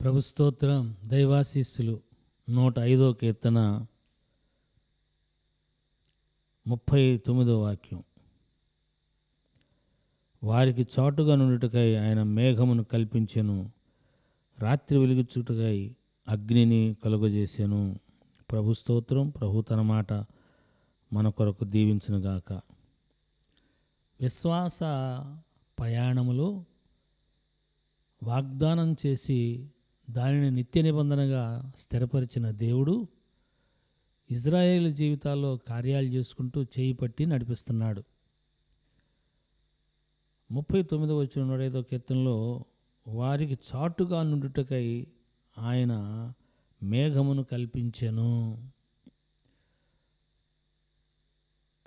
ప్రభు స్తోత్రం దైవాశీస్సులు నూట ఐదో కీర్తన ముప్పై తొమ్మిదో వాక్యం. వారికి చాటుగా నుండుటకై ఆయన మేఘమును కల్పించెను రాత్రి వెలుగుచుటకై అగ్నిని కలుగజేశాను ప్రభు స్తోత్రం ప్రభు తన మాట మన కొరకు దీవించునుగాక విశ్వాస ప్రయాణములో వాగ్దానం చేసి దానిని నిత్య నిబంధనగా స్థిరపరిచిన దేవుడు ఇజ్రాయేల్ జీవితాల్లో కార్యాలు చేసుకుంటూ చేయి పట్టి నడిపిస్తున్నాడు. ముప్పై తొమ్మిదో వచ్చిన నూడైదో కీర్తనలో వారికి చాటుగా నుండుటకై ఆయన మేఘమును కల్పించెను.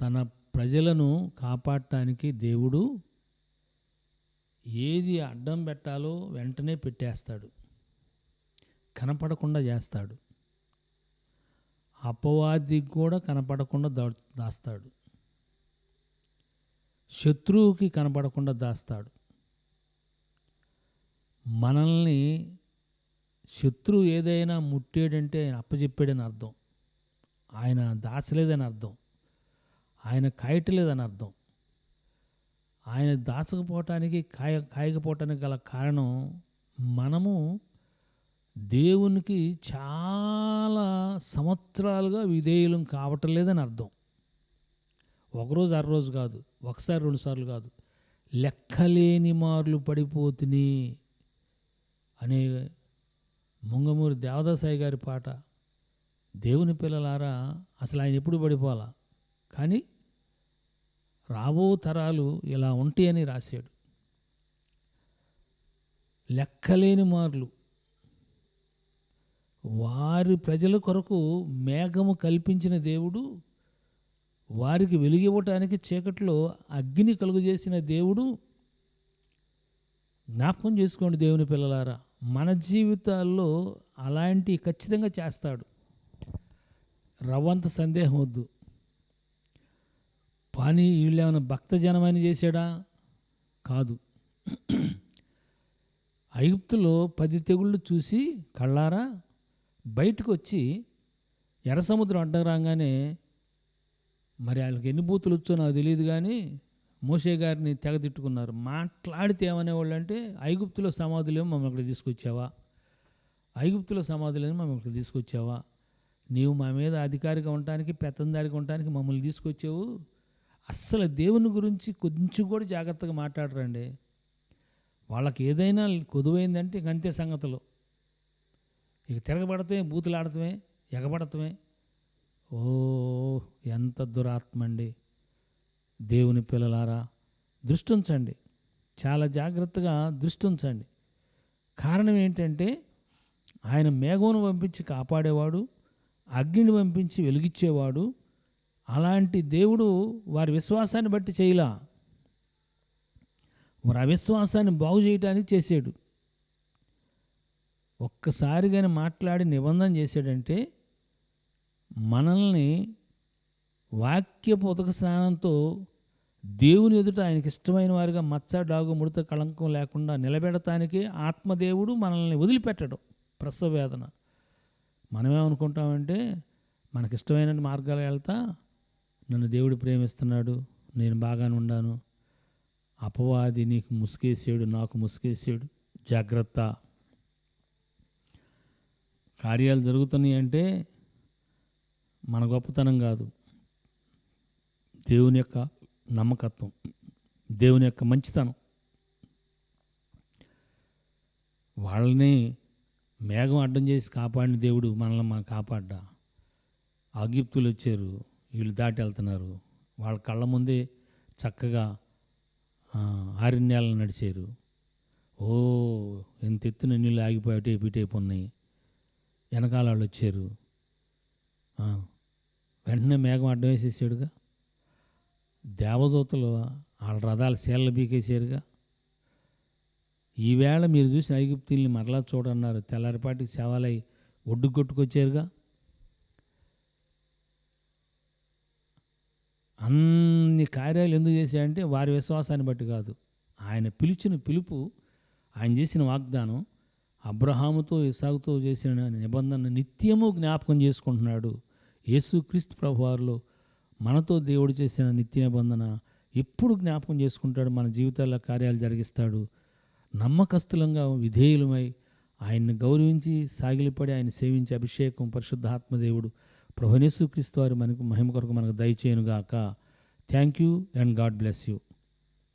తన ప్రజలను కాపాడటానికి దేవుడు ఏది అడ్డం పెట్టాలో వెంటనే పెట్టేస్తాడు. కనపడకుండా చేస్తాడు. అపవాదికి కూడా కనపడకుండా దా దాస్తాడు. శత్రువుకి కనపడకుండా దాస్తాడు. మనల్ని శత్రువు ఏదైనా ముట్టాడంటే ఆయన అప్పచెప్పాడని అర్థం. ఆయన దాచలేదని అర్థం. ఆయన కాయటలేదని అర్థం. ఆయన దాచకపోవటానికి కాయ కాయకపోవటానికి గల కారణం మనము దేవునికి చాలా సంవత్సరాలుగా విధేయులం కావటం లేదని అర్థం. ఒకరోజు అరరోజు కాదు ఒకసారి రెండుసార్లు కాదు. లెక్కలేని మార్లు పడిపోతుని అనే ముంగమూరి దేవదాసాయి గారి పాట. దేవుని పిల్లలారా అసలు ఆయన ఎప్పుడు పడిపోవాలా? కానీ రాబో తరాలు ఇలా ఉంటాయని రాశాడు. లెక్కలేని మార్లు వారి ప్రజల కొరకు మేఘము కల్పించిన దేవుడు వారికి వెలుగివ్వటానికి చీకట్లో అగ్ని కలుగజేసిన దేవుడు. జ్ఞాపకం చేసుకోండి దేవుని పిల్లలారా మన జీవితాల్లో అలాంటి ఖచ్చితంగా చేస్తాడు. రవ్వంత సందేహం వద్దు. పని వీళ్ళేమైనా భక్తజనమని చేశాడా? కాదు. ఐగుప్తులో పది తెగుళ్ళు చూసి కళ్ళారా? బయటకు వచ్చి ఎర్ర సముద్రం అడ్డం రాగానే మరి వాళ్ళకి ఎన్ని బూతులు వచ్చో నాకు తెలియదు కానీ మోసే గారిని తెగ తిట్టుకున్నారు. మాట్లాడితే ఏమనేవాళ్ళు అంటే ఐగుప్తులో సమాధులేమో మమ్మల్ని ఇక్కడ తీసుకొచ్చావా? ఐగుప్తులో సమాధులేమో మమ్మల్ని ఇక్కడ తీసుకొచ్చావా? నీవు మా మీద అధికారిగా ఉండటానికి పెత్తందారిగా ఉండటానికి మమ్మల్ని తీసుకొచ్చావు? అస్సలు దేవుని గురించి కొంచెం కూడా జాగ్రత్తగా మాట్లాడరండి. వాళ్ళకి ఏదైనా కొదువైందంటే ఇంకంతే సంగతులు. ఇక తిరగబడటమే బూతులు ఆడటమే ఎగబడటమే ఓ ఎంత దురాత్మ అండి దేవుని పిల్లలారా దృష్టి ఉంచండి చాలా జాగ్రత్తగా దృష్టి ఉంచండి కారణం ఏంటంటే ఆయన మేఘమును పంపించి కాపాడేవాడు అగ్నిని పంపించి వెలిగించేవాడు. అలాంటి దేవుడు వారి విశ్వాసాన్ని బట్టి చేయలా. వారి అవిశ్వాసాన్ని బాగు చేయడానికి చేసాడు. ఒక్కసారి కానీ మాట్లాడి నిబంధన చేశాడంటే మనల్ని వాక్యపు ఉతక స్నానంతో దేవుని ఎదుట ఆయనకి ఇష్టమైన వారిగా మచ్చ డాగు ముడత కళంకం లేకుండా నిలబెడటానికి ఆత్మదేవుడు మనల్ని వదిలిపెట్టడం. ప్రసవ వేదన. మనమేమనుకుంటామంటే మనకి ఇష్టమైన మార్గాలు వెళ్తా నన్ను దేవుడు ప్రేమిస్తున్నాడు నేను బాగానే ఉన్నాను అపవాది నీకు ముసుగేసాడు నాకు ముసుగేసాడు జాగ్రత్త. కార్యాలు జరుగుతున్నాయి అంటే మన గొప్పతనం కాదు. దేవుని యొక్క నమ్మకత్వం దేవుని యొక్క మంచితనం. వాళ్ళని మేఘం అడ్డం చేసి కాపాడిన దేవుడు మనల్ని మనం కాపాడ్డా? ఆగిప్తులు వచ్చారు వీళ్ళు దాటి వెళ్తున్నారు. వాళ్ళ కళ్ళ ముందే చక్కగా ఆరిన్యాలను నడిచారు. ఓ ఎంత ఎత్తున నీళ్ళు ఆగిపోయేటే ఇటేపు ఉన్నాయి వెనకాల వాళ్ళు వచ్చారు వెంటనే మేఘం అడ్డం వేసేసాడుగా. దేవదూతలు వాళ్ళ రథాలు సేళ్ళ బీకేసారుగా ఈవేళ మీరు చూసిన ఐగుప్తుల్ని మరలా చూడన్నారు. తెల్లారిపాటికి శవాలై ఒడ్డు కొట్టుకొచ్చారుగా. అన్ని కార్యాలు ఎందుకు చేశాడంటే వారి విశ్వాసాన్ని బట్టి కాదు. ఆయన పిలిచిన పిలుపు ఆయన చేసిన వాగ్దానం అబ్రహాముతో ఇసాగుతో చేసిన నిబంధన నిత్యము జ్ఞాపకం చేసుకుంటున్నాడు యేసుక్రీస్తు ప్రభువారిలో. మనతో దేవుడు చేసిన నిత్య నిబంధన ఎప్పుడు జ్ఞాపకం చేసుకుంటాడు మన జీవితాల్లో కార్యాలు జరిగిస్తాడు. నమ్మకస్తులంగా విధేయులమై ఆయన్ని గౌరవించి సాగిలిపడి ఆయన సేవించి అభిషేకం పరిశుద్ధాత్మదేవుడు ప్రభునేసు క్రీస్తు వారు మనకు మహిమ కొరకు మనకు దయచేయనుగాక. Thank you and God bless you.